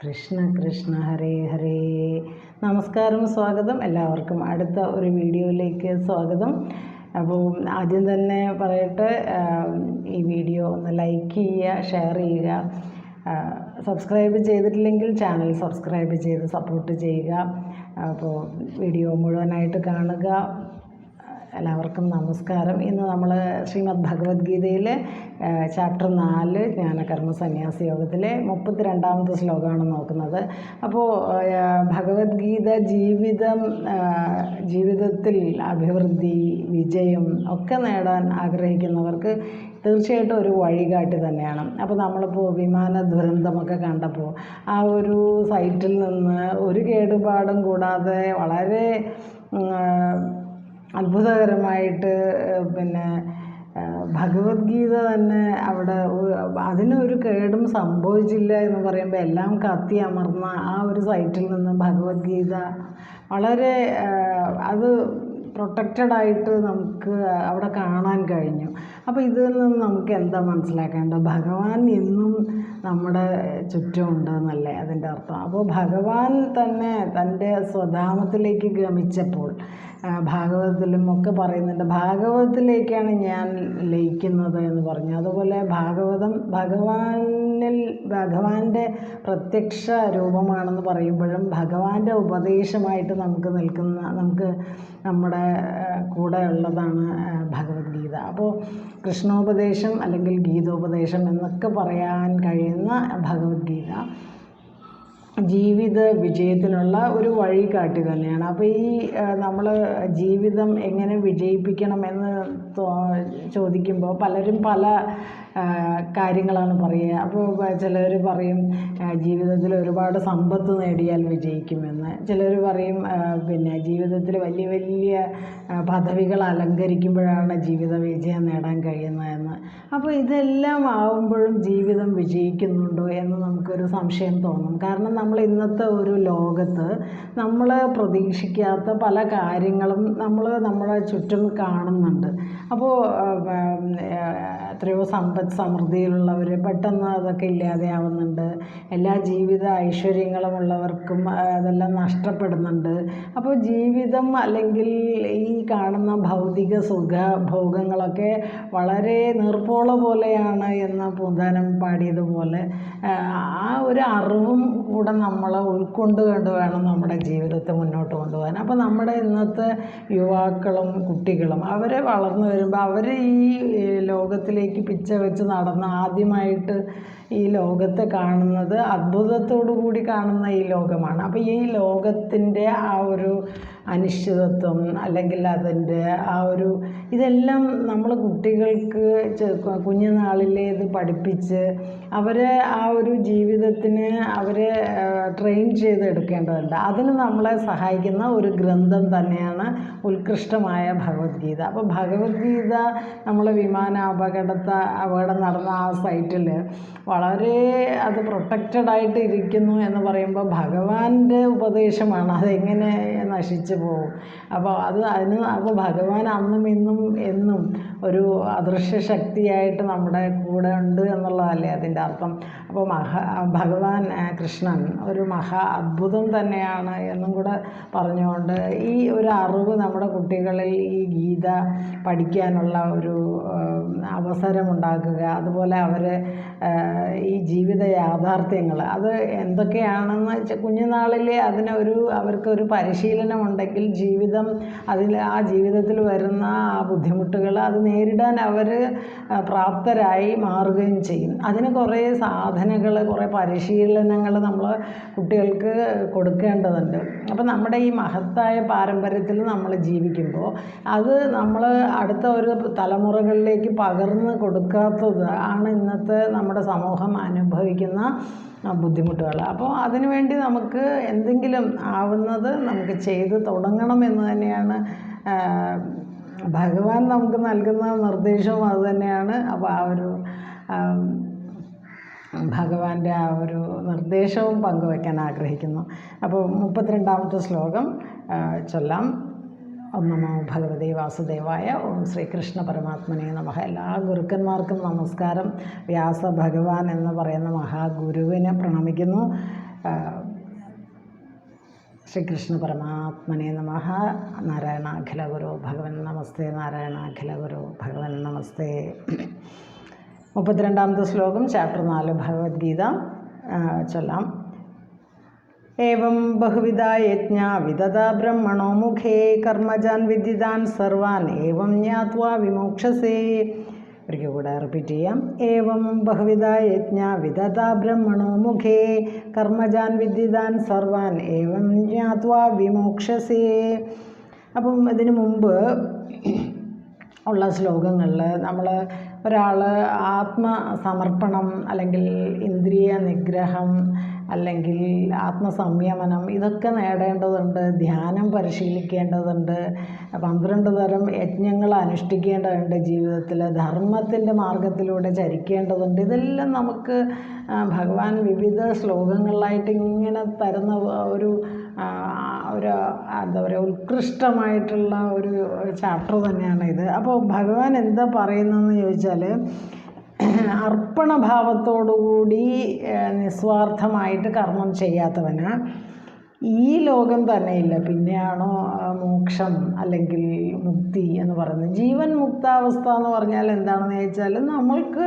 കൃഷ്ണ കൃഷ്ണ ഹരേ ഹരേ. നമസ്കാരം സ്വാഗതം. എല്ലാവർക്കും അടുത്ത ഒരു വീഡിയോയിലേക്ക് സ്വാഗതം. അപ്പോൾ ആദ്യം തന്നെ പറയട്ടെ ഈ വീഡിയോ ഒന്ന് ലൈക്ക് ചെയ്യുക ഷെയർ ചെയ്യുക സബ്സ്ക്രൈബ് ചെയ്തിട്ടില്ലെങ്കിൽ ചാനൽ സബ്സ്ക്രൈബ് ചെയ്ത് സപ്പോർട്ട് ചെയ്യുക. അപ്പോൾ വീഡിയോ മുഴുവനായിട്ട് കാണുക. എല്ലാവർക്കും നമസ്കാരം. ഇന്ന് നമ്മൾ ശ്രീമദ് ഭഗവത്ഗീതയിലെ ചാപ്റ്റർ നാല് ജ്ഞാനകർമ്മ സന്യാസ യോഗത്തിലെ മുപ്പത്തി രണ്ടാമത്തെ ശ്ലോകമാണ് നോക്കുന്നത്. അപ്പോൾ ഭഗവത്ഗീത ജീവിതം ജീവിതത്തിൽ അഭിവൃദ്ധി വിജയം ഒക്കെ നേടാൻ ആഗ്രഹിക്കുന്നവർക്ക് തീർച്ചയായിട്ടും ഒരു വഴികാട്ടി തന്നെയാണ്. അപ്പോൾ നമ്മളിപ്പോൾ വിമാന ദുരന്തമൊക്കെ കണ്ടപ്പോൾ ആ ഒരു സൈറ്റിൽ നിന്ന് ഒരു കേടുപാടും കൂടാതെ വളരെ അത്ഭുതകരമായിട്ട് പിന്നെ ഭഗവത്ഗീത തന്നെ അവിടെ അതിനൊരു കേടും സംഭവിച്ചില്ല എന്ന് പറയുമ്പോൾ എല്ലാം കത്തി അമർന്ന ആ ഒരു സൈറ്റിൽ നിന്ന് ഭഗവത്ഗീത വളരെ അത് പ്രൊട്ടക്റ്റഡ് ആയിട്ട് നമുക്ക് അവിടെ കാണാൻ കഴിഞ്ഞു. അപ്പോൾ ഇതിൽ നിന്ന് നമുക്ക് എന്താ മനസ്സിലാക്കേണ്ടത്? ഭഗവാൻ എന്നും നമ്മുടെ ചുറ്റുമുണ്ട് എന്നല്ലേ അതിന്റെ അർത്ഥം. അപ്പോൾ ഭഗവാൻ തന്നെ തന്റെ സ്വധാമത്തിലേക്ക് ഗമിച്ചപ്പോൾ ഭാഗവതത്തിലും ഒക്കെ പറയുന്നുണ്ട്. ഭാഗവതത്തിലേക്കാണ് ഞാൻ ലയിക്കുന്നത് എന്ന് പറഞ്ഞു. അതുപോലെ ഭാഗവതം ഭഗവാനിൽ ഭഗവാന്റെ പ്രത്യക്ഷ രൂപമാണെന്ന് പറയുമ്പോഴും ഭഗവാന്റെ ഉപദേശമായിട്ട് നമുക്ക് നിൽക്കുന്ന നമുക്ക് നമ്മുടെ കൂടെ ഉള്ളതാണ് ഭഗവത്ഗീത. അപ്പോൾ കൃഷ്ണോപദേശം അല്ലെങ്കിൽ ഗീതോപദേശം എന്നൊക്കെ പറയാൻ കഴിയുന്ന ഭഗവത്ഗീത. ജീവിത വിജയത്തിനുള്ള ഒരു വഴികാട്ടി തന്നെയാണ്. അപ്പോൾ ഈ നമ്മൾ ജീവിതം എങ്ങനെ വിജയിപ്പിക്കണമെന്ന് തോ- ചോദിക്കുമ്പോൾ പലരും പല കാര്യങ്ങളാണ് പറയുക. അപ്പോൾ ചിലർ പറയും ജീവിതത്തിൽ ഒരുപാട് സമ്പത്ത് നേടിയാൽ വിജയിക്കുമെന്ന്. ചിലർ പറയും പിന്നെ ജീവിതത്തിൽ വലിയ വലിയ പദവികൾ അലങ്കരിക്കുമ്പോഴാണ് ജീവിത വിജയം നേടാൻ കഴിയുന്നതെന്ന്. അപ്പോൾ ഇതെല്ലാം ആവുമ്പോഴും ജീവിതം വിജയിക്കുന്നുണ്ടോ എന്ന് നമുക്കൊരു സംശയം തോന്നും. കാരണം നമ്മൾ ഇന്നത്തെ ഒരു ലോകത്ത് നമ്മൾ പ്രതീക്ഷിക്കാത്ത പല കാര്യങ്ങളും നമ്മൾ നമ്മുടെ ചുറ്റും കാണുന്നുണ്ട്. അപ്പോൾ എത്രയോ സമ്പദ് സമൃദ്ധിയിലുള്ളവർ പെട്ടെന്ന് അതൊക്കെ ഇല്ലാതെയാവുന്നുണ്ട്. എല്ലാ ജീവിത ഐശ്വര്യങ്ങളും ഉള്ളവർക്കും അതെല്ലാം നഷ്ടപ്പെടുന്നുണ്ട്. അപ്പോൾ ജീവിതം അല്ലെങ്കിൽ ഈ കാണുന്ന ഭൗതിക സുഖ ഭോഗങ്ങളൊക്കെ വളരെ നീർപ്പോള പോലെയാണ് എന്ന് പൂന്താനം പാടിയതുപോലെ ആ, ഒരു അറിവും കൂടെ നമ്മൾ ഉൾക്കൊണ്ട് കൊണ്ട് വേണം നമ്മുടെ ജീവിതത്തെ മുന്നോട്ട് കൊണ്ടുപോകാൻ. അപ്പോൾ നമ്മുടെ ഇന്നത്തെ യുവാക്കളും കുട്ടികളും അവരെ വളർന്നു വരുമ്പോൾ അവർ ഈ ഏഹ്, ലോകത്തിലേക്ക് പിച്ച വെച്ച് നടന്ന് ആദ്യമായിട്ട് ഈ ലോകത്തെ കാണുന്നത് അത്ഭുതത്തോടു കൂടി കാണുന്ന ഈ ലോകമാണ്. അപ്പോൾ ഈ ലോകത്തിന്റെ ആ ഒരു അനിശ്ചിതത്വം അല്ലെങ്കിൽ അതിന്റെ ആ ഒരു ഇതെല്ലാം നമ്മൾ കുട്ടികൾക്ക് കുഞ്ഞുനാളിലേ ഇത് പഠിപ്പിച്ച് അവരെ ആ ഒരു ജീവിതത്തിന് അവരെ ട്രെയിൻ ചെയ്തെടുക്കേണ്ടതുണ്ട്. അതിന് നമ്മളെ സഹായിക്കുന്ന ഒരു ഗ്രന്ഥം തന്നെയാണ് ഉത്കൃഷ്ടമായ ഭഗവത്ഗീത. അപ്പോൾ ഭഗവത്ഗീത നമ്മൾ വിമാന അപകടത്തെ അപകടം നടന്ന ആ സൈറ്റിൽ വളരെ അത് പ്രൊട്ടക്റ്റഡ് ആയിട്ട് ഇരിക്കുന്നു എന്ന് പറയുമ്പോൾ ഭഗവാന്റെ ഉപദേശമാണ്. അതെങ്ങനെ നശിച്ചു പോകും അപ്പോൾ അത് അതിന് അപ്പോൾ ഭഗവാൻ അന്നും ഇന്നും എന്നും ഒരു അദൃശ്യ ശക്തിയായിട്ട് നമ്മുടെ കൂടെ ഉണ്ട് എന്നുള്ളതല്ലേ അതിന്റെ അർത്ഥം. അപ്പോൾ മഹാ ഭഗവാൻ കൃഷ്ണൻ ഒരു മഹാ അത്ഭുതം തന്നെയാണ് എന്നും കൂടെ പറഞ്ഞുകൊണ്ട് ഈ ഒരു അറിവ് നമ്മുടെ കുട്ടികളിൽ ഈ ഗീത പഠിക്കാനുള്ള ഒരു അവസരമുണ്ടാക്കുക അതുപോലെ അവരെ ഈ ജീവിത യാഥാർത്ഥ്യങ്ങൾ അത് എന്തൊക്കെയാണെന്ന് വെച്ചാൽ കുഞ്ഞുനാളിലെ അതിനൊരു അവർക്കൊരു പരിശീലനം ഉണ്ടെങ്കിൽ ജീവിതം അതിൽ ആ ജീവിതത്തിൽ വരുന്ന ആ ബുദ്ധിമുട്ടുകൾ അത് നേരിടാൻ അവർ പ്രാപ്തരായി മാറുകയും ചെയ്യും. അതിന് കുറേ സാധനങ്ങൾ കുറേ പരിശീലനങ്ങൾ നമ്മൾ കുട്ടികൾക്ക് കൊടുക്കേണ്ടതുണ്ട്. അപ്പോൾ നമ്മുടെ ഈ മഹത്തായ പാരമ്പര്യത്തിൽ നമ്മൾ ജീവിക്കുമ്പോൾ അത് നമ്മൾ അടുത്ത ഒരു തലമുറകളിലേക്ക് പകർന്ന് കൊടുക്കാത്തത് ആണ് ഇന്നത്തെ നമ്മുടെ സമൂഹം അനുഭവിക്കുന്ന ബുദ്ധിമുട്ടുകൾ. അപ്പോൾ അതിനുവേണ്ടി നമുക്ക് എന്തെങ്കിലും ആവുന്നത് നമുക്ക് ചെയ്ത് തുടങ്ങണം എന്ന് തന്നെയാണ് ഭഗവാൻ നമുക്ക് നൽകുന്ന നിർദ്ദേശവും അത് തന്നെയാണ്. അപ്പോൾ ആ ഒരു ഭഗവാന്റെ ആ ഒരു നിർദ്ദേശവും പങ്കുവയ്ക്കാൻ ആഗ്രഹിക്കുന്നു. അപ്പോൾ മുപ്പത്തിരണ്ടാമത്തെ ശ്ലോകം ചൊല്ലാം. ഓം നമോ ഭഗവതി വാസുദേവായ ഓം ശ്രീകൃഷ്ണ പരമാത്മനെ നമഃ. എല്ലാ ഗുരുക്കന്മാർക്കും നമസ്കാരം. വ്യാസ ഭഗവാൻ എന്ന് പറയുന്ന മഹാഗുരുവിനെ പ്രണമിക്കുന്നു. ശ്രീകൃഷ്ണ പരമാത്മനെ നമ. നാരായണ അഖില ഗുരു ഭഗവൻ നമസ്തേ നാരായണ അഖില ഗുരു ഭഗവൻ നമസ്തേ. മുപ്പത്തിരണ്ടാമത്തെ ശ്ലോകം ചാപ്റ്റർ നാല് ഭഗവത്ഗീത. ചൊല്ലാം. ഏവം ബഹുവിധ യജ്ഞ വിദത ബ്രഹ്മണോ മുഖേ. കർമ്മജാൻ വിദ്യതാൻ സർവാൻ. ഏവം ജ്ഞാത്വാ വിമോക്ഷസേ. ഒരിക്കൽ കൂടെ റിപ്പീറ്റ് ചെയ്യാം ഏവം ബഹുവിധ യജ്ഞ വിദത ബ്രഹ്മണോ മുഖേ. കർമ്മജാൻ വിദ്യുതാൻ സർവാൻ ഏവം ജ്ഞാത്വാ വിമോക്ഷസേ. അപ്പം ഇതിനു മുമ്പ് ഉള്ള ശ്ലോകങ്ങളിൽ നമ്മൾ ഒരാൾ ആത്മസമർപ്പണം അല്ലെങ്കിൽ ഇന്ദ്രിയ നിഗ്രഹം അല്ലെങ്കിൽ ആത്മസംയമനം ഇതൊക്കെ നേടേണ്ടതുണ്ട് ധ്യാനം പരിശീലിക്കേണ്ടതുണ്ട് പന്ത്രണ്ട് തരം യജ്ഞങ്ങൾ അനുഷ്ഠിക്കേണ്ടതുണ്ട് ജീവിതത്തിൽ ധർമ്മത്തിന്റെ മാർഗത്തിലൂടെ ചരിക്കേണ്ടതുണ്ട്. ഇതെല്ലാം നമുക്ക് ഭഗവാൻ വിവിധ ശ്ലോകങ്ങളിലായിട്ട് ഇങ്ങനെ തരുന്ന ഒരു ഒരു എന്താ പറയുക ഉത്കൃഷ്ടമായിട്ടുള്ള ഒരു ചാപ്റ്റർ തന്നെയാണ് ഇത്. അപ്പോൾ ഭഗവാൻ എന്താ പറയുന്നതെന്ന് ചോദിച്ചാൽ അർപ്പണഭാവത്തോടുകൂടി നിസ്വാർത്ഥമായിട്ട് കർമ്മം ചെയ്യാത്തവന് ഈ ലോകം തന്നെയില്ല. പിന്നെയാണോ മോക്ഷം അല്ലെങ്കിൽ മുക്തി എന്ന് പറയുന്നത്. ജീവൻ മുക്താവസ്ഥ എന്ന് പറഞ്ഞാൽ എന്താണെന്ന് ചോദിച്ചാൽ നമ്മൾക്ക്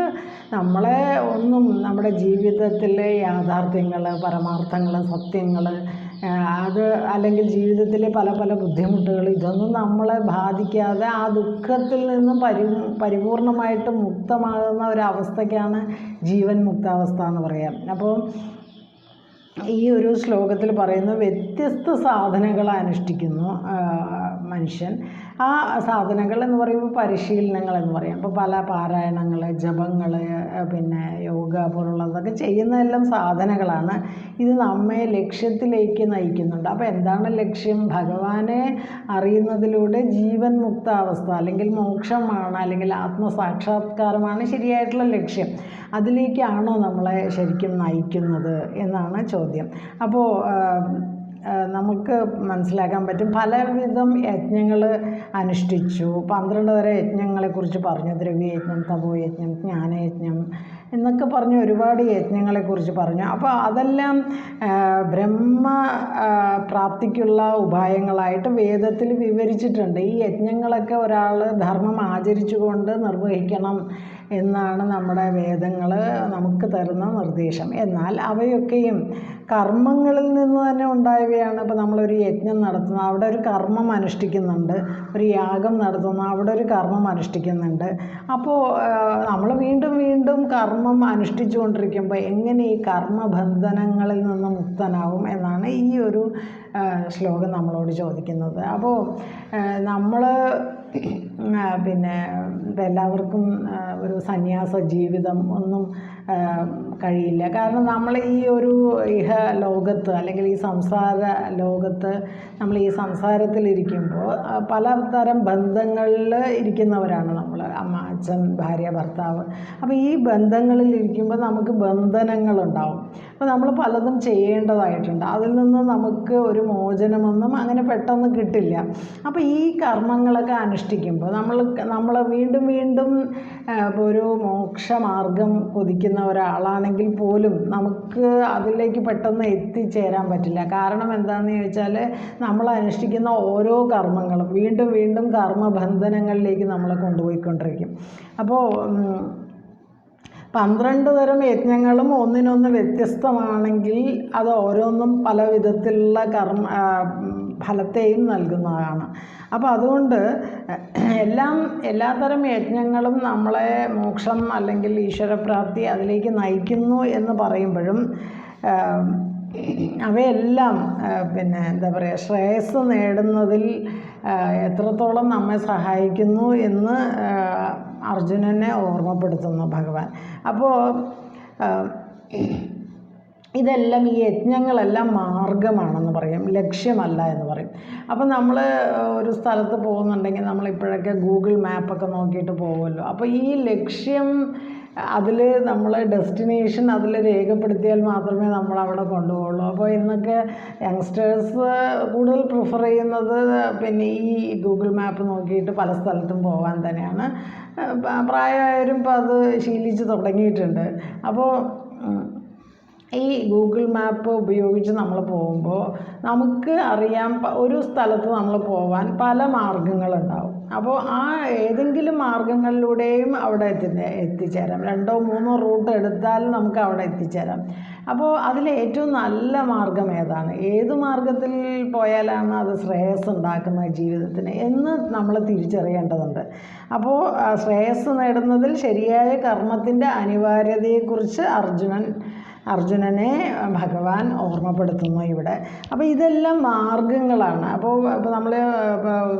നമ്മളെ ഒന്നും നമ്മുടെ ജീവിതത്തിലെ യാഥാർത്ഥ്യങ്ങൾ പരമാർത്ഥങ്ങൾ സത്യങ്ങൾ അത് അല്ലെങ്കിൽ ജീവിതത്തിലെ പല പല ബുദ്ധിമുട്ടുകൾ ഇതൊന്നും നമ്മളെ ബാധിക്കാതെ ആ ദുഃഖത്തിൽ നിന്നും പരി പരിപൂർണമായിട്ട് മുക്തമാകുന്ന ഒരവസ്ഥയ്ക്കാണ് ജീവൻ മുക്താവസ്ഥ എന്ന് പറയാം. അപ്പോൾ ഈ ഒരു ശ്ലോകത്തിൽ പറയുന്ന വ്യത്യസ്ത സാധനങ്ങൾ അനുഷ്ഠിക്കുന്നു മനുഷ്യൻ. ആ സാധനങ്ങൾ എന്ന് പറയുമ്പോൾ പരിശീലനങ്ങൾ എന്ന് പറയാം. അപ്പോൾ പല പാരായണങ്ങൾ ജപങ്ങൾ പിന്നെ യോഗ പോലുള്ളതൊക്കെ ചെയ്യുന്നതെല്ലാം സാധനങ്ങളാണ്. ഇത് നമ്മെ ലക്ഷ്യത്തിലേക്ക് നയിക്കുന്നുണ്ട്. അപ്പോൾ എന്താണ് ലക്ഷ്യം? ഭഗവാനെ അറിയുന്നതിലൂടെ ജീവൻ മുക്താവസ്ഥ അല്ലെങ്കിൽ മോക്ഷമാണ് അല്ലെങ്കിൽ ആത്മസാക്ഷാത്കാരമാണ് ശരിയായിട്ടുള്ള ലക്ഷ്യം. അതിലേക്കാണോ നമ്മളെ ശരിക്കും നയിക്കുന്നത് എന്നാണ് ചോദ്യം. അപ്പോൾ നമുക്ക് മനസ്സിലാക്കാൻ പറ്റും. പലവിധം യജ്ഞങ്ങൾ അനുഷ്ഠിച്ചു. പന്ത്രണ്ട് തരം യജ്ഞങ്ങളെക്കുറിച്ച് പറഞ്ഞു. ദ്രവ്യയജ്ഞം തപോയജ്ഞം ജ്ഞാനയജ്ഞം എന്നൊക്കെ പറഞ്ഞ് ഒരുപാട് യജ്ഞങ്ങളെക്കുറിച്ച് പറഞ്ഞു. അപ്പോൾ അതെല്ലാം ബ്രഹ്മ പ്രാപ്തിക്കുള്ള ഉപായങ്ങളായിട്ട് വേദത്തിൽ വിവരിച്ചിട്ടുണ്ട്. ഈ യജ്ഞങ്ങളൊക്കെ ഒരാൾ ധർമ്മം ആചരിച്ചുകൊണ്ട് നിർവഹിക്കണം എന്നാണ് നമ്മുടെ വേദങ്ങൾ നമുക്ക് തരുന്ന നിർദ്ദേശം. എന്നാൽ അവയൊക്കെയും കർമ്മങ്ങളിൽ നിന്ന് തന്നെ ഉണ്ടായവയാണ്. ഇപ്പോൾ നമ്മളൊരു യജ്ഞം നടത്തുന്നു അവിടെ ഒരു കർമ്മം അനുഷ്ഠിക്കുന്നുണ്ട്. ഒരു യാഗം നടത്തുന്നു അവിടെ ഒരു കർമ്മം അനുഷ്ഠിക്കുന്നുണ്ട്. അപ്പോൾ നമ്മൾ വീണ്ടും വീണ്ടും കർമ്മം അനുഷ്ഠിച്ചുകൊണ്ടിരിക്കുമ്പോൾ എങ്ങനെ ഈ കർമ്മബന്ധനങ്ങളിൽ നിന്ന് മുക്തനാവും എന്നാണ് ഈ ഒരു ശ്ലോകം നമ്മളോട് ചോദിക്കുന്നത്. അപ്പോൾ നമ്മൾ പിന്നെ ഇപ്പം എല്ലാവർക്കും ഒരു സന്യാസ ജീവിതം ഒന്നും കഴിയില്ല. കാരണം നമ്മൾ ഈ ഒരു ഇഹ ലോകത്ത് അല്ലെങ്കിൽ ഈ സംസാര ലോകത്ത് നമ്മൾ ഈ സംസാരത്തിലിരിക്കുമ്പോൾ പലതരം ബന്ധങ്ങളിൽ ഇരിക്കുന്നവരാണ് നമ്മൾ. അമ്മ അച്ഛൻ ഭാര്യ ഭർത്താവ്. അപ്പോൾ ഈ ബന്ധങ്ങളിൽ ഇരിക്കുമ്പോൾ നമുക്ക് ബന്ധനങ്ങളുണ്ടാവും. അപ്പോൾ നമ്മൾ പലതും ചെയ്യേണ്ടതായിട്ടുണ്ട്. അതിൽ നിന്ന് നമുക്ക് ഒരു മോചനമൊന്നും അങ്ങനെ പെട്ടെന്ന് കിട്ടില്ല. അപ്പോൾ ഈ കർമ്മങ്ങളൊക്കെ അനുഷ്ഠിക്കുമ്പോൾ നമ്മൾ നമ്മൾ വീണ്ടും വീണ്ടും വീണ്ടും ഒരു മോക്ഷമാർഗം കൊതിക്കുന്ന ഒരാളാണെങ്കിൽ പോലും നമുക്ക് അതിലേക്ക് പെട്ടെന്ന് എത്തിച്ചേരാൻ പറ്റില്ല. കാരണം എന്താണെന്ന് ചോദിച്ചാൽ നമ്മൾ അനുഷ്ഠിക്കുന്ന ഓരോ കർമ്മങ്ങളും വീണ്ടും വീണ്ടും കർമ്മബന്ധനങ്ങളിലേക്ക് നമ്മളെ കൊണ്ടുപോയിക്കൊണ്ടിരിക്കും. അപ്പോൾ പന്ത്രണ്ട് തരം യജ്ഞങ്ങളും ഒന്നിനൊന്ന് വ്യത്യസ്തമാണെങ്കിൽ അത് ഓരോന്നും പല വിധത്തിലുള്ള കർമ്മ ഫലത്തെയും നൽകുന്നതാണ് അപ്പോൾ അതുകൊണ്ട് എല്ലാം എല്ലാത്തരം യജ്ഞങ്ങളും നമ്മളെ മോക്ഷം അല്ലെങ്കിൽ ഈശ്വരപ്രാപ്തി അതിലേക്ക് നയിക്കുന്നു എന്ന് പറയുമ്പോഴും അവയെല്ലാം പിന്നെ എന്താ പറയുക ശ്രേയസ് നേടുന്നതിൽ എത്രത്തോളം നമ്മെ സഹായിക്കുന്നു എന്ന് അർജുനനെ ഓർമ്മപ്പെടുത്തുന്നു ഭഗവാൻ. അപ്പോൾ ഇതെല്ലാം ഈ യജ്ഞങ്ങളെല്ലാം മാർഗമാണെന്ന് പറയും ലക്ഷ്യമല്ല എന്ന് പറയും. അപ്പം നമ്മൾ ഒരു സ്ഥലത്ത് പോകുന്നുണ്ടെങ്കിൽ നമ്മളിപ്പോഴൊക്കെ ഗൂഗിൾ മാപ്പൊക്കെ നോക്കിയിട്ട് പോകുമല്ലോ. അപ്പോൾ ഈ ലക്ഷ്യം അതിൽ നമ്മൾ ഡെസ്റ്റിനേഷൻ അതിൽ രേഖപ്പെടുത്തിയാൽ മാത്രമേ നമ്മൾ അവിടെ കൊണ്ടുപോകുള്ളൂ അപ്പോൾ ഇന്നൊക്കെ യങ്സ്റ്റേഴ്സ് കൂടുതൽ പ്രിഫർ ചെയ്യുന്നത് പിന്നെ ഈ ഗൂഗിൾ മാപ്പ് നോക്കിയിട്ട് പല സ്ഥലത്തും പോകാൻ തന്നെയാണ്. പ്രായമായവരും ഇപ്പോൾ അത് ശീലിച്ച് തുടങ്ങിയിട്ടുണ്ട്. അപ്പോൾ ഈ ഗൂഗിൾ മാപ്പ് ഉപയോഗിച്ച് നമ്മൾ പോകുമ്പോൾ നമുക്ക് അറിയാം ഒരു സ്ഥലത്ത് നമ്മൾ പോകാൻ പല മാർഗങ്ങളുണ്ടാവും. അപ്പോൾ ആ ഏതെങ്കിലും മാർഗങ്ങളിലൂടെയും അവിടെ എത്തി എത്തിച്ചേരാം. രണ്ടോ മൂന്നോ റൂട്ട് എടുത്താൽ നമുക്ക് അവിടെ എത്തിച്ചേരാം. അപ്പോൾ അതിൽ ഏറ്റവും നല്ല മാർഗം ഏതാണ്? ഏത് മാർഗത്തിൽ പോയാലാണ് അത് ശ്രേയസ് ഉണ്ടാക്കുന്നത് ജീവിതത്തിന് എന്ന് നമ്മൾ തിരിച്ചറിയേണ്ടതുണ്ട്. അപ്പോൾ ശ്രേയസ് നേടുന്നതിൽ ശരിയായ കർമ്മത്തിന്റെ അനിവാര്യതയെക്കുറിച്ച് അർജുനൻ അർജുനനെ ഭഗവാൻ ഓർമ്മപ്പെടുത്തുന്നു ഇവിടെ. അപ്പോൾ ഇതെല്ലാം മാർഗങ്ങളാണ്. അപ്പോൾ ഇപ്പോൾ നമ്മൾ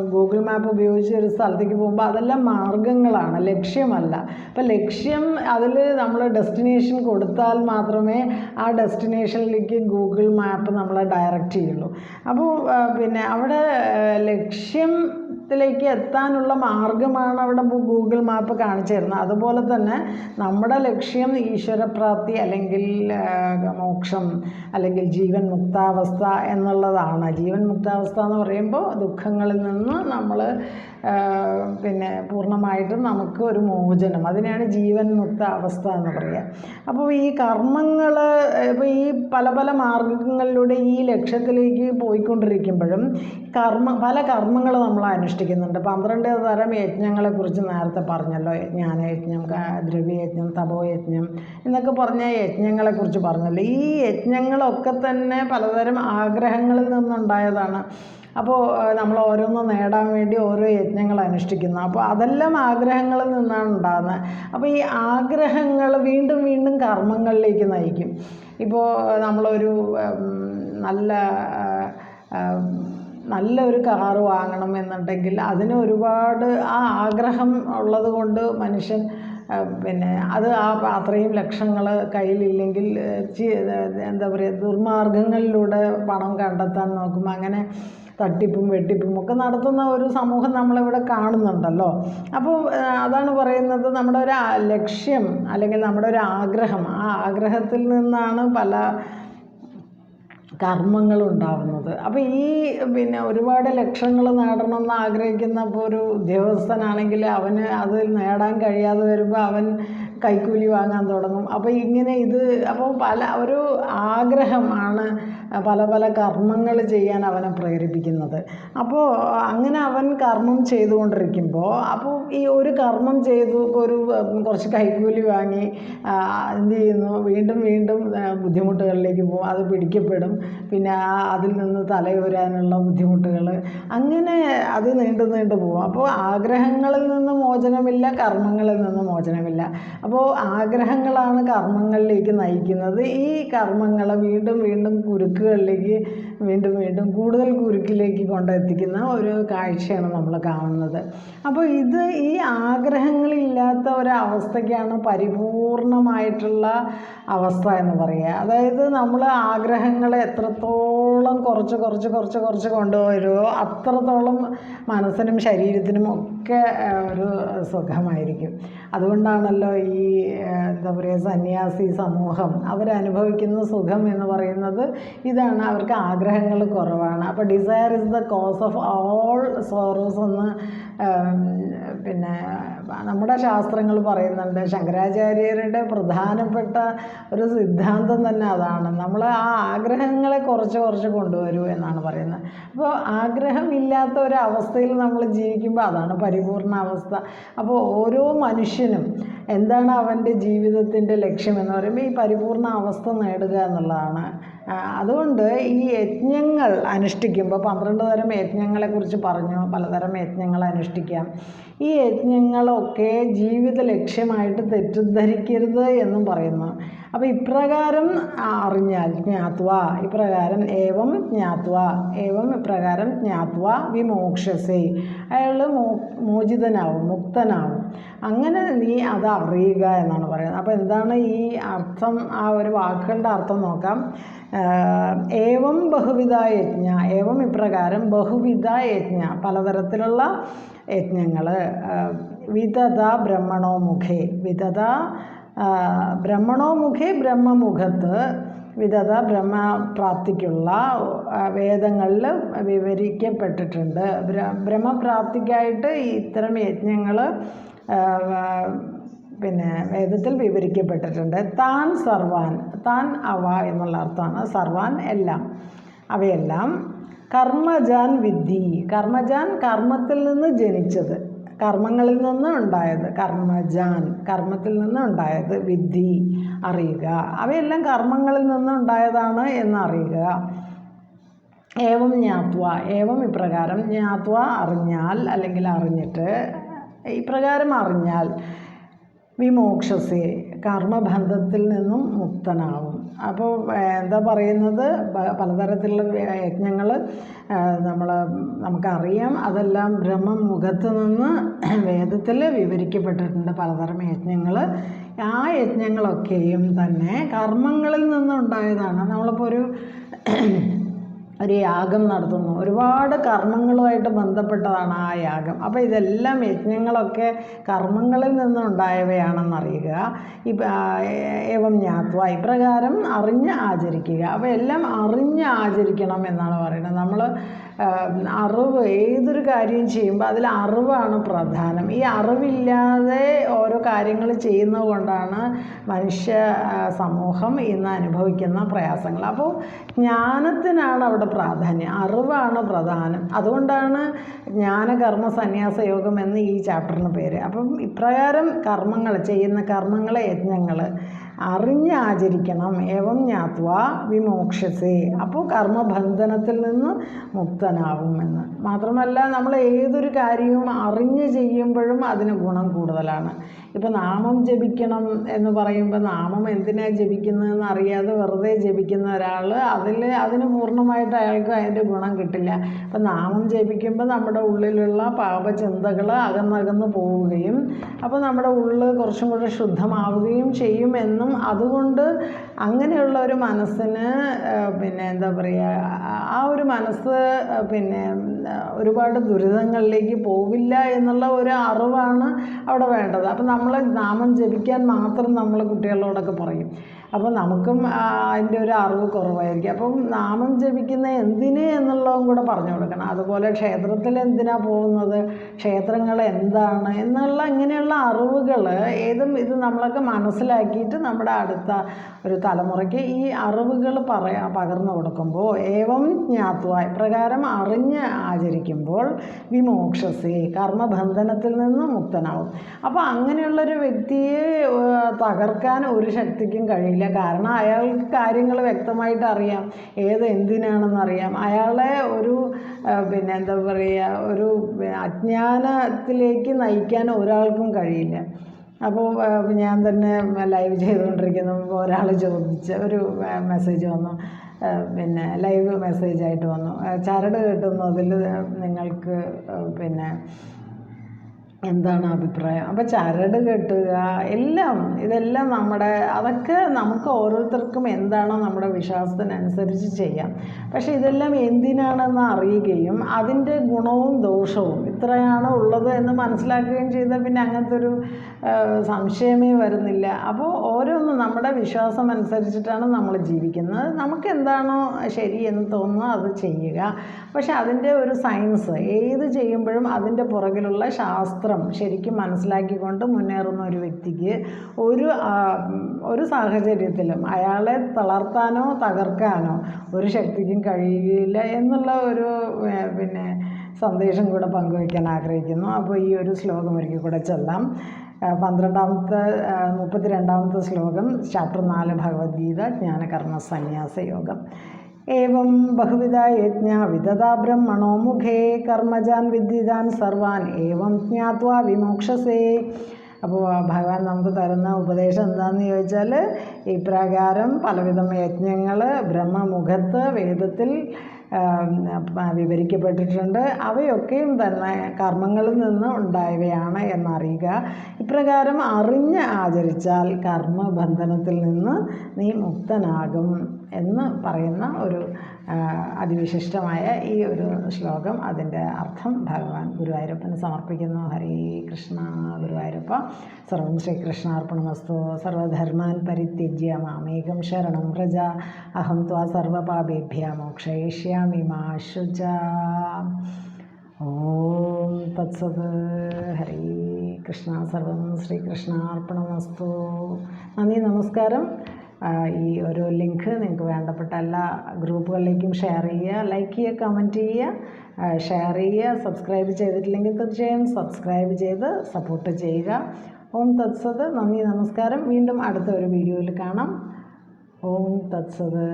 ഗൂഗിൾ മാപ്പ് ഉപയോഗിച്ച് ഒരു സ്ഥലത്തേക്ക് പോകുമ്പോൾ അതെല്ലാം മാർഗങ്ങളാണ് ലക്ഷ്യമല്ല. അപ്പോൾ ലക്ഷ്യം അതിൽ നമ്മൾ ഡെസ്റ്റിനേഷൻ കൊടുത്താൽ മാത്രമേ ആ ഡെസ്റ്റിനേഷനിലേക്ക് ഗൂഗിൾ മാപ്പ് നമ്മളെ ഡയറക്റ്റ് ചെയ്യുള്ളൂ. അപ്പോൾ പിന്നെ അവിടെ ആ, ലക്ഷ്യത്തിലേക്ക് എത്താനുള്ള മാർഗമാണ് അവിടെ ഗൂഗിൾ മാപ്പ് കാണിച്ചു തരുന്നത്. അതുപോലെ തന്നെ നമ്മുടെ ലക്ഷ്യം ഈശ്വരപ്രാപ്തി അല്ലെങ്കിൽ മോക്ഷം അല്ലെങ്കിൽ ജീവൻ മുക്താവസ്ഥ എന്നുള്ളതാണ്. ജീവൻ മുക്താവസ്ഥ എന്ന് പറയുമ്പോൾ ദുഃഖങ്ങളിൽ നിന്ന് നമ്മൾ പിന്നെ പൂർണമായിട്ടും നമുക്ക് ഒരു മോചനം. അതിനെയാണ് ജീവൻ മുക്ത അവസ്ഥ എന്ന് പറയുക. അപ്പോൾ ഈ കർമ്മങ്ങൾ ഇപ്പോൾ ഈ പല പല മാർഗങ്ങളിലൂടെ ഈ ലക്ഷ്യത്തിലേക്ക് പോയിക്കൊണ്ടിരിക്കുമ്പോഴും കർമ്മ പല കർമ്മങ്ങൾ നമ്മൾ അനുഷ്ഠിക്കുന്നുണ്ട്. പന്ത്രണ്ട് തരം യജ്ഞങ്ങളെക്കുറിച്ച് നേരത്തെ പറഞ്ഞല്ലോ. ജ്ഞാനയജ്ഞം ദ്രവ്യയജ്ഞം തപോയജ്ഞം എന്നൊക്കെ പറഞ്ഞ യജ്ഞങ്ങളെക്കുറിച്ച് പറഞ്ഞല്ലോ. ഈ യജ്ഞങ്ങളൊക്കെ തന്നെ പലതരം ആഗ്രഹങ്ങളിൽ നിന്നുണ്ടായതാണ്. അപ്പോൾ നമ്മൾ ഓരോന്നും നേടാൻ വേണ്ടി ഓരോ യജ്ഞങ്ങൾ അനുഷ്ഠിക്കുന്നു. അപ്പോൾ അതെല്ലാം ആഗ്രഹങ്ങളിൽ നിന്നാണ് ഉണ്ടാകുന്നത്. അപ്പോൾ ഈ ആഗ്രഹങ്ങൾ വീണ്ടും വീണ്ടും കർമ്മങ്ങളിലേക്ക് നയിക്കും. ഇപ്പോൾ നമ്മളൊരു നല്ല നല്ലൊരു കാറ് വാങ്ങണം എന്നുണ്ടെങ്കിൽ അതിന് ഒരുപാട് ആ ആഗ്രഹം ഉള്ളത് കൊണ്ട് മനുഷ്യൻ പിന്നെ അത് ആ അത്രയും ലക്ഷങ്ങൾ കയ്യിലില്ലെങ്കിൽ എന്താ പറയുക ദുർമാർഗങ്ങളിലൂടെ പണം കണ്ടെത്താൻ നോക്കും അങ്ങനെ തട്ടിപ്പും വെട്ടിപ്പും ഒക്കെ നടത്തുന്ന ഒരു സമൂഹം നമ്മളിവിടെ കാണുന്നുണ്ടല്ലോ. അപ്പോൾ അതാണ് പറയുന്നത് നമ്മുടെ ഒരു ലക്ഷ്യം അല്ലെങ്കിൽ നമ്മുടെ ഒരു ആഗ്രഹം. ആ ആഗ്രഹത്തിൽ നിന്നാണ് പല കർമ്മങ്ങളുണ്ടാവുന്നത് അപ്പോൾ ഈ പിന്നെ ഒരുപാട് ലക്ഷങ്ങൾ നേടണമെന്ന് ആഗ്രഹിക്കുന്ന ഇപ്പോൾ ഒരു ഉദ്യോഗസ്ഥനാണെങ്കിൽ അവന് അത് നേടാൻ കഴിയാതെ വരുമ്പോൾ അവൻ കൈക്കൂലി വാങ്ങാൻ തുടങ്ങും. അപ്പോൾ ഇങ്ങനെ ഇത് അപ്പോൾ പല ഒരു ആഗ്രഹം ആണ് പല പല കർമ്മങ്ങൾ ചെയ്യാൻ അവനെ പ്രേരിപ്പിക്കുന്നത്. അപ്പോൾ അങ്ങനെ അവൻ കർമ്മം ചെയ്തുകൊണ്ടിരിക്കുമ്പോൾ അപ്പോൾ ഈ ഒരു കർമ്മം ചെയ്തു ഒരു കുറച്ച് കൈക്കൂലി വാങ്ങി എന്ത് ചെയ്യുന്നു? വീണ്ടും വീണ്ടും ബുദ്ധിമുട്ടുകളിലേക്ക് പോകും. അത് പിടിക്കപ്പെടും. പിന്നെ അതിൽ നിന്ന് തലയുരാനുള്ള ബുദ്ധിമുട്ടുകൾ അങ്ങനെ അത് നീണ്ടു നീണ്ടു പോകും. അപ്പോൾ ആഗ്രഹങ്ങളിൽ നിന്ന് മോചനമില്ല കർമ്മങ്ങളിൽ നിന്ന് മോചനമില്ല. അപ്പോൾ ആഗ്രഹങ്ങളാണ് കർമ്മങ്ങളിലേക്ക് നയിക്കുന്നത്. ഈ കർമ്മങ്ങളെ വീണ്ടും വീണ്ടും കുരുക്കുകളിലേക്ക് വീണ്ടും വീണ്ടും കൂടുതൽ കുരുക്കിലേക്ക് കൊണ്ടെത്തിക്കുന്ന ഒരു കാഴ്ചയാണ് നമ്മൾ കാണുന്നത്. അപ്പോൾ ഇത് ഈ ആഗ്രഹങ്ങളില്ലാത്ത ഒരവസ്ഥയ്ക്കാണ് പരിപൂർണമായിട്ടുള്ള അവസ്ഥ എന്ന് പറയുക. അതായത് നമ്മൾ ആഗ്രഹങ്ങളെ എത്രത്തോളം കുറച്ച് കുറച്ച് കുറച്ച് കുറച്ച് കൊണ്ടുവരുമോ അത്രത്തോളം മനസ്സിനും ശരീരത്തിനും ഒക്കെ ഒരു സുഖമായിരിക്കും. അതുകൊണ്ടാണല്ലോ ഈ എന്താ പറയുക സന്യാസി സമൂഹം അവരനുഭവിക്കുന്ന സുഖം എന്ന് പറയുന്നത് ഇതാണ് അവർക്ക് ആഗ്രഹങ്ങൾ കുറവാണ്. അപ്പോൾ desire is the cause of all sorrows എന്ന് പിന്നെ നമ്മുടെ ശാസ്ത്രങ്ങൾ പറയുന്നുണ്ട്. ശങ്കരാചാര്യരുടെ പ്രധാനപ്പെട്ട ഒരു സിദ്ധാന്തം തന്നെ അതാണ്. നമ്മൾ ആ ആഗ്രഹങ്ങളെ കുറച്ച് കുറച്ച് കൊണ്ടുവരൂ എന്നാണ് പറയുന്നത്. അപ്പോൾ ആഗ്രഹമില്ലാത്ത ഒരു അവസ്ഥയിൽ നമ്മൾ ജീവിക്കുമ്പോൾ അതാണ് പരിപൂർണ അവസ്ഥ. അപ്പോൾ ഓരോ മനുഷ്യനും എന്താണ് അവന്റെ ജീവിതത്തിന്റെ ലക്ഷ്യം എന്ന് പറയുമ്പോൾ ഈ പരിപൂർണ അവസ്ഥ നേടുക എന്നുള്ളതാണ്. അതുകൊണ്ട് ഈ യജ്ഞങ്ങൾ അനുഷ്ഠിക്കുമ്പോൾ പന്ത്രണ്ട് തരം യജ്ഞങ്ങളെക്കുറിച്ച് പറഞ്ഞു പലതരം യജ്ഞങ്ങൾ അനുഷ്ഠിക്കാം. ഈ യജ്ഞങ്ങളൊക്കെ ജീവിത ലക്ഷ്യമായിട്ട് തെറ്റിദ്ധരിക്കരുത് എന്നും പറയുന്നു. അപ്പോൾ ഇപ്രകാരം അറിഞ്ഞാൽ ജ്ഞാത്വ ഇപ്രകാരം ഏവം ജ്ഞാത്വ ഏവം ഇപ്രകാരം ജ്ഞാത്വ വിമോക്ഷസേ. അയാൾ മോ മോചിതനാവും മുക്തനാവും. അങ്ങനെ നീ അത് അറിയുക എന്നാണ് പറയുന്നത്. അപ്പോൾ എന്താണ് ഈ അർത്ഥം? ആ ഒരു വാക്കുകളുടെ അർത്ഥം നോക്കാം. ഏവം ബഹുവിധ യജ്ഞ. ഏവം ഇപ്രകാരം ബഹുവിധ യജ്ഞ. പലതരത്തിലുള്ള യജ്ഞങ്ങൾ വിധത ബ്രഹ്മണോ മുഖേ. വിധത ബ്രഹ്മണോ മുഖേ ബ്രഹ്മമുഖത്ത് വിധത ബ്രഹ്മപ്രാപ്തിക്കുള്ള വേദങ്ങളിൽ വിവരിക്കപ്പെട്ടിട്ടുണ്ട്. ബ്ര- ബ്രഹ്മപ്രാപ്തിക്കായിട്ട് ഇത്തരം യജ്ഞങ്ങൾ പിന്നെ വേദത്തിൽ വിവരിക്കപ്പെട്ടിട്ടുണ്ട്. താൻ സർവാൻ താൻ അവ എന്നുള്ള അർത്ഥമാണ്. സർവാൻ എല്ലാം അവയെല്ലാം കർമ്മജാൻ വിദ്ധി. കർമ്മജാൻ കർമ്മത്തിൽ നിന്ന് ജനിച്ചത്. കർമ്മങ്ങളിൽ നിന്ന് ഉണ്ടായത് കർമ്മജാൻ കർമ്മത്തിൽ നിന്ന് ഉണ്ടായത് വിദ്ധി. അറിയുക. അവയെല്ലാം കർമ്മങ്ങളിൽ നിന്ന് ഉണ്ടായതാണ് എന്നറിയുക ഏവം ജ്ഞാത്വ. ഏവം ഇപ്രകാരം ജ്ഞാത്വ അറിഞ്ഞാൽ അല്ലെങ്കിൽ അറിഞ്ഞിട്ട് ഇപ്രകാരം അറിഞ്ഞാൽ വിമോക്ഷസെ കർമ്മബന്ധത്തിൽ നിന്നും മുക്തനാവും. അപ്പോൾ എന്താ പറയുന്നത്? പലതരത്തിലുള്ള യജ്ഞങ്ങൾ നമ്മൾ നമുക്കറിയാം. അതെല്ലാം ബ്രഹ്മം മുഖത്ത് നിന്ന് വേദത്തിൽ വിവരിക്കപ്പെട്ടിട്ടുണ്ട് പലതരം യജ്ഞങ്ങൾ ആ യജ്ഞങ്ങളൊക്കെയും തന്നെ കർമ്മങ്ങളിൽ നിന്നുണ്ടായതാണ്. നമ്മളിപ്പോൾ ഒരു ഒരു യാഗം നടത്തുന്നു. ഒരുപാട് കർമ്മങ്ങളുമായിട്ട് ബന്ധപ്പെട്ടതാണ് ആ യാഗം. അപ്പോൾ ഇതെല്ലാം യജ്ഞങ്ങളൊക്കെ കർമ്മങ്ങളിൽ നിന്നുണ്ടായവയാണെന്നറിയുക ഇപ്പം ഏവം ജ്ഞാത്വ. ഇപ്രകാരം അറിഞ്ഞ് ആചരിക്കുക. അപ്പോൾ എല്ലാം അറിഞ്ഞ് ആചരിക്കണം എന്നാണ് പറയുന്നത്. നമ്മൾ അറിവ് ഏതൊരു കാര്യം ചെയ്യുമ്പോൾ അതിൽ അറിവാണ് പ്രധാനം. ഈ അറിവില്ലാതെ ഓരോ കാര്യങ്ങൾ ചെയ്യുന്നത് കൊണ്ടാണ് മനുഷ്യ സമൂഹം ഇന്ന് അനുഭവിക്കുന്ന പ്രയാസങ്ങൾ. അപ്പോൾ ജ്ഞാനത്തിനാണ് അവിടെ പ്രാധാന്യം. അറിവാണ് പ്രധാനം. അതുകൊണ്ടാണ് ജ്ഞാനകർമ്മ സന്യാസ യോഗം എന്ന് ഈ ചാപ്റ്ററിന് പേര്. അപ്പം ഇപ്രകാരം കർമ്മങ്ങൾ ചെയ്യുന്ന കർമ്മങ്ങളെ യജ്ഞങ്ങൾ അറിഞ്ഞ് ആചരിക്കണം ഏവം ജ്ഞാത്വ വിമോക്ഷസേ. അപ്പോൾ കർമ്മബന്ധനത്തിൽ നിന്ന് മുക്തനാവുമെന്ന്. മാത്രമല്ല നമ്മൾ ഏതൊരു കാര്യവും അറിഞ്ഞ് ചെയ്യുമ്പോഴും അതിന് ഗുണം കൂടുതലാണ്. ഇപ്പം നാമം ജപിക്കണം എന്ന് പറയുമ്പോൾ നാമം എന്തിനാണ് ജപിക്കുന്നതെന്ന് അറിയാതെ വെറുതെ ജപിക്കുന്ന ഒരാൾ അതിൽ അതിന് പൂർണമായിട്ട് അയാൾക്ക് അതിന്റെ ഗുണം കിട്ടില്ല. അപ്പം നാമം ജപിക്കുമ്പോൾ നമ്മുടെ ഉള്ളിലുള്ള പാപചിന്തകൾ അകന്നകന്ന് പോവുകയും അപ്പോൾ നമ്മുടെ ഉള്ളിൽ കുറച്ചും കൂടെ ശുദ്ധമാവുകയും ചെയ്യുമെന്നും അതുകൊണ്ട് അങ്ങനെയുള്ള ഒരു മനസ്സിന് പിന്നെ എന്താ പറയുക ആ ഒരു മനസ്സ് പിന്നെ ഒരുപാട് ദുരിതങ്ങളിലേക്ക് പോവില്ല എന്നുള്ള ഒരു അറിവാണ് അവിടെ വേണ്ടത്. അപ്പം നമ്മൾ നാമം ജപിക്കാൻ മാത്രം നമ്മൾ കുട്ടികളോടൊക്കെ പറയും. അപ്പോൾ നമുക്കും അതിന്റെ ഒരു അറിവ് കുറവായിരിക്കും. അപ്പം നാമം ജപിക്കുന്ന എന്തിന് എന്നുള്ളതും കൂടെ പറഞ്ഞു കൊടുക്കണം. അതുപോലെ ക്ഷേത്രത്തിൽ എന്തിനാണ് പോകുന്നത്? ക്ഷേത്രങ്ങൾ എന്താണ്? എന്നുള്ള ഇങ്ങനെയുള്ള അറിവുകൾ ഏതും ഇത് നമ്മളൊക്കെ മനസ്സിലാക്കിയിട്ട് നമ്മുടെ അടുത്ത ഒരു തലമുറയ്ക്ക് ഈ അറിവുകൾ പറയാ പകർന്നു കൊടുക്കുമ്പോൾ ഏവം ജ്ഞാത്വ ഇപ്രകാരം അറിഞ്ഞ് ആചരിക്കുമ്പോൾ വിമോക്ഷസി കർമ്മബന്ധനത്തിൽ നിന്ന് മുക്തനാവും. അപ്പോൾ അങ്ങനെയുള്ളൊരു വ്യക്തിയെ തകർക്കാൻ ഒരു ശക്തിക്കും കഴിയില്ല. കാരണം അയാൾക്ക് കാര്യങ്ങൾ വ്യക്തമായിട്ട് അറിയാം. ഏത് എന്തിനാണെന്ന് അറിയാം. അയാളെ ഒരു പിന്നെ എന്താ പറയുക ഒരു അജ്ഞാനത്തിലേക്ക് നയിക്കാൻ ഒരാൾക്കും കഴിയില്ല. അപ്പോൾ ഞാൻ തന്നെ ലൈവ് ചെയ്തുകൊണ്ടിരിക്കുന്നപ്പോൾ ഒരാൾ ചോദിച്ച ഒരു മെസ്സേജ് വന്നു. പിന്നെ ലൈവ് മെസ്സേജായിട്ട് വന്നു. ചരട് കെട്ടുന്നതിൽ നിങ്ങൾക്ക് പിന്നെ എന്താണ് അഭിപ്രായം? അപ്പോൾ ചരട് കെട്ടുക എല്ലാം ഇതെല്ലാം നമ്മുടെ അതൊക്കെ നമുക്ക് ഓരോരുത്തർക്കും എന്താണോ നമ്മുടെ വിശ്വാസത്തിനനുസരിച്ച് ചെയ്യാം. പക്ഷേ ഇതെല്ലാം എന്തിനാണെന്ന് അറിയുകയും അതിന്റെ ഗുണവും ദോഷവും ഇത്രയാണ് ഉള്ളത് എന്ന് മനസ്സിലാക്കുകയും ചെയ്താൽ പിന്നെ അങ്ങനത്തെ ഒരു സംശയമേ വരുന്നില്ല. അപ്പോൾ ഓരോന്നും നമ്മുടെ വിശ്വാസം അനുസരിച്ചിട്ടാണ് നമ്മൾ ജീവിക്കുന്നത്. നമുക്ക് എന്താണോ ശരി എന്ന് തോന്നുന്നത് അത് ചെയ്യുക. പക്ഷേ അതിന്റെ ഒരു സയൻസ് ഏത് ചെയ്യുമ്പോഴും അതിന്റെ പുറകിലുള്ള ശാസ്ത്രം ശരിക്കും മനസ്സിലാക്കിക്കൊണ്ട് മുന്നേറുന്ന ഒരു വ്യക്തിക്ക് ഒരു ഒരു സാഹചര്യത്തിലും അയാളെ തളർത്താനോ തകർക്കാനോ ഒരു ശക്തിക്കും കഴിയുകയില്ല എന്നുള്ള ഒരു പിന്നെ സന്ദേശം കൂടെ പങ്കുവയ്ക്കാൻ ആഗ്രഹിക്കുന്നു. അപ്പോൾ ഈ ഒരു ശ്ലോകം ഒരിക്കൽ കൂടെ ചൊല്ലാം. പന്ത്രണ്ടാമത്തെ മുപ്പത്തി രണ്ടാമത്തെ ശ്ലോകം ചാപ്റ്റർ നാല് ഭഗവത്ഗീത ജ്ഞാനകർമ്മ സന്യാസ യോഗം ഏവം बहुविधा यज्ञा विदधा ब्रह्मणो मुखे कर्मजान् വിദ്യുതാൻ സർവാൻ एवं ज्ञात्वा विमोक्षसे। അപ്പോൾ ഭഗവാൻ നമുക്ക് തരുന്ന ഉപദേശം എന്താണെന്ന് ചോദിച്ചാൽ ഇപ്രകാരം പലവിധം യജ്ഞങ്ങൾ ബ്രഹ്മമുഖത്ത് വേദത്തിൽ വിവരിക്കപ്പെട്ടിട്ടുണ്ട്. അവയൊക്കെയും തന്നെ കർമ്മങ്ങളിൽ നിന്ന് ഉണ്ടായവയാണ് എന്നറിയുക. ഇപ്രകാരം അറിഞ്ഞ് ആചരിച്ചാൽ കർമ്മബന്ധനത്തിൽ നിന്ന് നീ മുക്തനാകും എന്ന് പറയുന്ന ഒരു അതിവിശിഷ്ടമായ ഈ ഒരു ശ്ലോകം അതിന്റെ അർത്ഥം ഭഗവാൻ ഗുരുവായൂരപ്പന് സമർപ്പിക്കുന്നു. ഹരേ കൃഷ്ണ ഗുരുവായൂരപ്പ. സർവം ശ്രീകൃഷ്ണാർപ്പണമസ്തു. സർവധർമാൻ പരിത്യജ്യ മാമേകം ശരണം വ്രജ. അഹം ത്വാ സർവപാപേഭ്യ മോക്ഷയിഷ്യാമി മാ ശുച. ഓം തത്സത്. ഹരേ കൃഷ്ണ. സർവം ശ്രീകൃഷ്ണാർപ്പണമസ്തു. നന്ദി നമസ്കാരം. ഈ ഒരു ലിങ്ക് നിങ്ങൾക്ക് വേണ്ടപ്പെട്ട എല്ലാ ഗ്രൂപ്പുകളിലേക്കും ഷെയർ ചെയ്യുക ലൈക്ക് ചെയ്യുക കമന്റ് ചെയ്യുക. ഷെയർ ചെയ്യുക സബ്സ്ക്രൈബ് ചെയ്തിട്ടില്ലെങ്കിൽ തീർച്ചയായും സബ്സ്ക്രൈബ് ചെയ്ത് സപ്പോർട്ട് ചെയ്യുക. ഓം തത്സത്. നന്ദി നമസ്കാരം. വീണ്ടും അടുത്ത ഒരു വീഡിയോയിൽ കാണാം. ഓം തത്സത്.